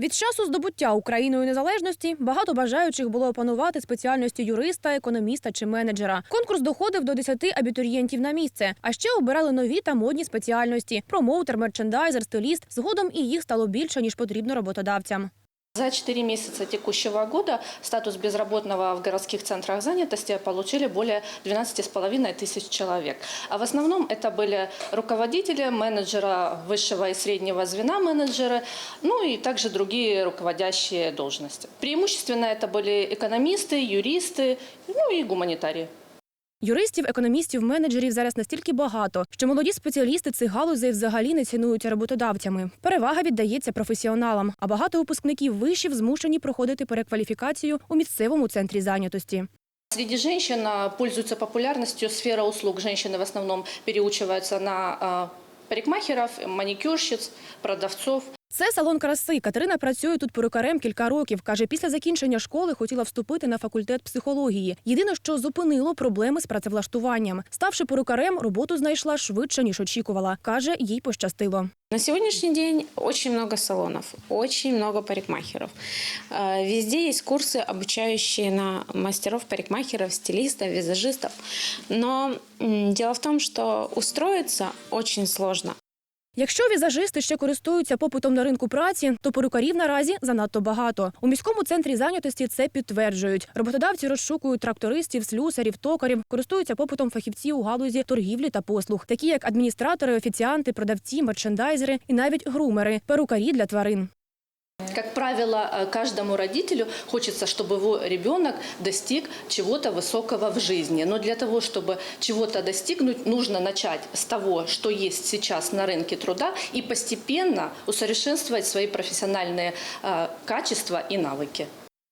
Від часу здобуття Україною незалежності багато бажаючих було опанувати спеціальності юриста, економіста чи менеджера. Конкурс доходив до 10 абітурієнтів на місце. А ще обирали нові та модні спеціальності: промоутер, мерчендайзер, стиліст. Згодом і їх стало більше ніж потрібно роботодавцям. За 4 месяца текущего года статус безработного в городских центрах занятости получили более 12,5 тысяч человек. А в основном это были руководители, менеджера высшего и среднего звена менеджеры, ну и также другие руководящие должности. Преимущественно это были экономисты, юристы, ну и гуманитарии. Юристів, економістів, менеджерів зараз настільки багато, що молоді спеціалісти цих галузей взагалі не цінуються роботодавцями. Перевага віддається професіоналам, а багато випускників вишів змушені проходити перекваліфікацію у місцевому центрі зайнятості. Среди женщин пользуется популярностью сфера услуг. Женщины в основном переучиваются на парикмахеров, маникюрщиц, продавцов. Це салон краси. Катерина працює тут перукарем кілька років. Каже, після закінчення школи хотіла вступити на факультет психології. Єдине, що зупинило проблеми з працевлаштуванням. Ставши перукарем, роботу знайшла швидше ніж очікувала. каже, їй пощастило. На сегодняшний день очень много салонов, очень много парикмахеров. Э, Везде есть курсы, обучающие на мастеров, парикмахеров, стилистов, визажистов. Но дело в том, что устроиться очень сложно. Якщо візажисти ще користуються попитом на ринку праці, то перукарів наразі занадто багато. У міському центрі зайнятості це підтверджують. Роботодавці розшукують трактористів, слюсарів, токарів, користуються попитом фахівців у галузі торгівлі та послуг, такі як адміністратори, офіціанти, продавці, мерчендайзери і навіть грумери, перукарі для тварин Как правило, э, каждому родителю хочется, чтобы его ребенок достиг чего-то высокого в жизни. Но для того, чтобы чего-то достигнуть, нужно начать с того, что есть сейчас на рынке труда, и постепенно усовершенствовать свои профессиональные э, качества и навыки.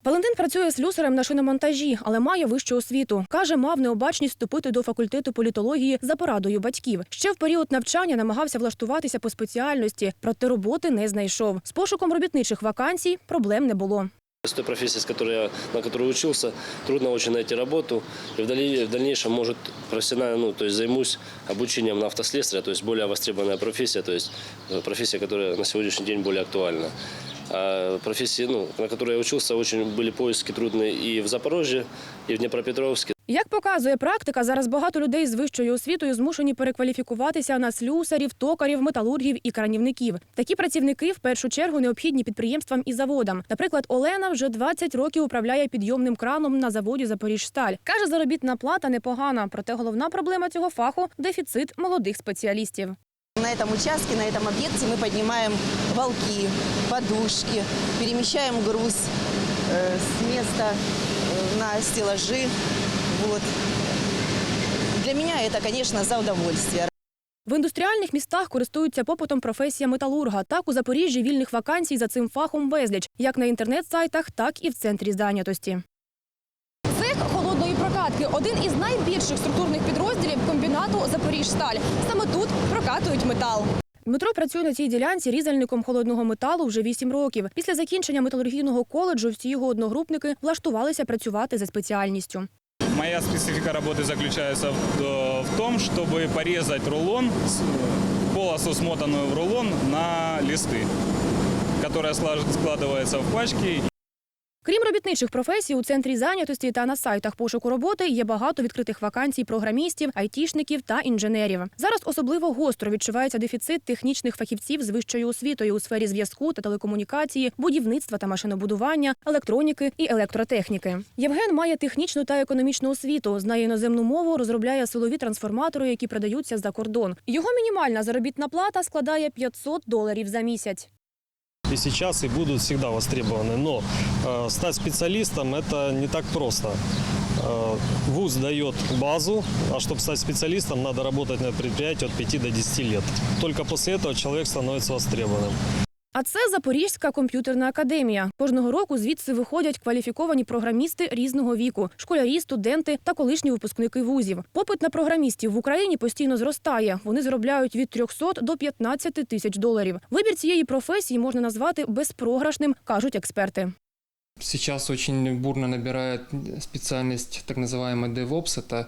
Валентин працює слюсарем на шиномонтажі, але має вищу освіту. Каже, мав необачність вступити до факультету політології за порадою батьків. Ще в період навчання намагався влаштуватися по спеціальності, проте роботи не знайшов. З пошуком робітничих вакансій проблем не було. С той профессией, с я, на которой учился, трудно очень найти работу. И в, дальнейшем, может, профессионально, ну, то займусь обучением на автослесаря, то есть более востребованная профессия, то есть э, которая на сегодняшний день более актуальна. А ну, на которой я учился, очень были поиски трудные и в Запорожье, и в Днепропетровске. Як показує практика, зараз багато людей з вищою освітою змушені перекваліфікуватися на слюсарів, токарів, металургів і кранівників. Такі працівники в першу чергу необхідні підприємствам і заводам. Наприклад, Олена вже 20 років управляє підйомним краном на заводі Запоріжсталь. Каже, заробітна плата непогана, проте головна проблема цього фаху дефіцит молодих спеціалістів. На этом участке, на этом объекте мы поднимаем волки, подушки, перемещаем груз э, с места э, на стеллажи. Вот. Для меня это, конечно, за удовольствие. В індустріальних містах користуються попитом професія металурга. Так у Запоріжжі вільних вакансій за цим фахом безліч, як на інтернет-сайтах, так і в центрі зайнятості. Цех холодної прокатки один із найбільших структурних підрозділів комбінату Запоріжсталь. Саме тут прокатують метал. Дмитро працює на цій ділянці різальником холодного металу вже 8 років. Після закінчення металургійного коледжу всі його одногрупники влаштувалися працювати за спеціальністю. Моя специфика работы заключается в, э, в том, чтобы порезать рулон, с- полосу, смотанную в рулон, на листы, которая слаж- складывается в пачки Крім робітничих професій, у центрі зайнятості та на сайтах пошуку роботи є багато відкритих вакансій програмістів, айтішників та інженерів. Зараз особливо гостро відчувається дефіцит технічних фахівців з вищою освітою у сфері зв'язку та телекомунікації, будівництва та машинобудування, електроніки і електротехніки. Євген має технічну та економічну освіту, знає іноземну мову, розробляє силові трансформатори, які продаються за кордон. Його мінімальна заробітна плата складає 500 доларів за місяць и сейчас и будут всегда востребованы. Но э, стать специалистом это не так просто. Э, ВУЗ дает базу, а чтобы стать специалистом, надо работать на предприятии от 5 до 10 лет. Только после этого человек становится востребованным. А це Запорізька комп'ютерна академія. Кожного року звідси виходять кваліфіковані програмісти різного віку, школярі, студенти та колишні випускники вузів. Попит на програмістів в Україні постійно зростає. Вони заробляють від 300 до 15 тисяч доларів. Вибір цієї професії можна назвати безпрограшним, кажуть експерти. Сейчас очень бурно набирает специальность так называемый DevOps. Это э,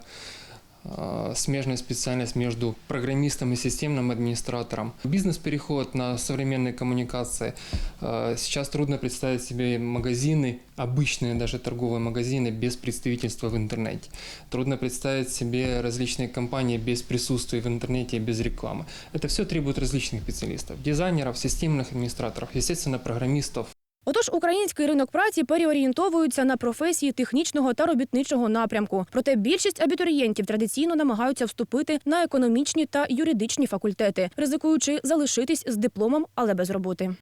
смежная специальность между программистом и системным администратором. Бизнес-переход на современные коммуникации. Э, Сейчас трудно представить себе магазины, обычные даже торговые магазины без представительства в интернете. Трудно представить себе различные компании без присутствия в интернете и без рекламы. Это все требует различных специалистов. Дизайнеров, системных администраторов, естественно, программистов, Отож, український ринок праці переорієнтовується на професії технічного та робітничого напрямку. Проте більшість абітурієнтів традиційно намагаються вступити на економічні та юридичні факультети, ризикуючи залишитись з дипломом, але без роботи.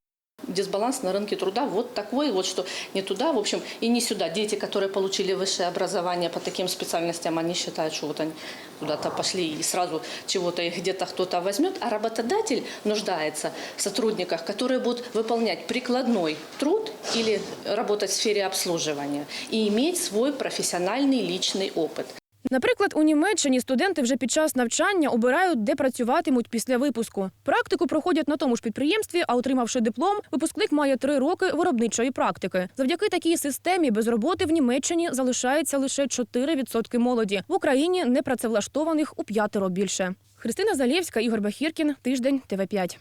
Дисбаланс на рынке труда вот такой, вот что не туда, в общем, и не сюда. Дети, которые получили высшее образование по таким специальностям, они считают, что вот они куда-то пошли и сразу чего-то их где-то кто-то возьмет, а работодатель нуждается в сотрудниках, которые будут выполнять прикладной труд или работать в сфере обслуживания и иметь свой профессиональный личный опыт. Наприклад, у Німеччині студенти вже під час навчання обирають, де працюватимуть після випуску. Практику проходять на тому ж підприємстві, а отримавши диплом, випускник має три роки виробничої практики. Завдяки такій системі без роботи в Німеччині залишається лише 4% молоді. В Україні непрацевлаштованих у п'ятеро більше. Христина Залєвська, Ігор Бахіркін, тиждень, ТВ 5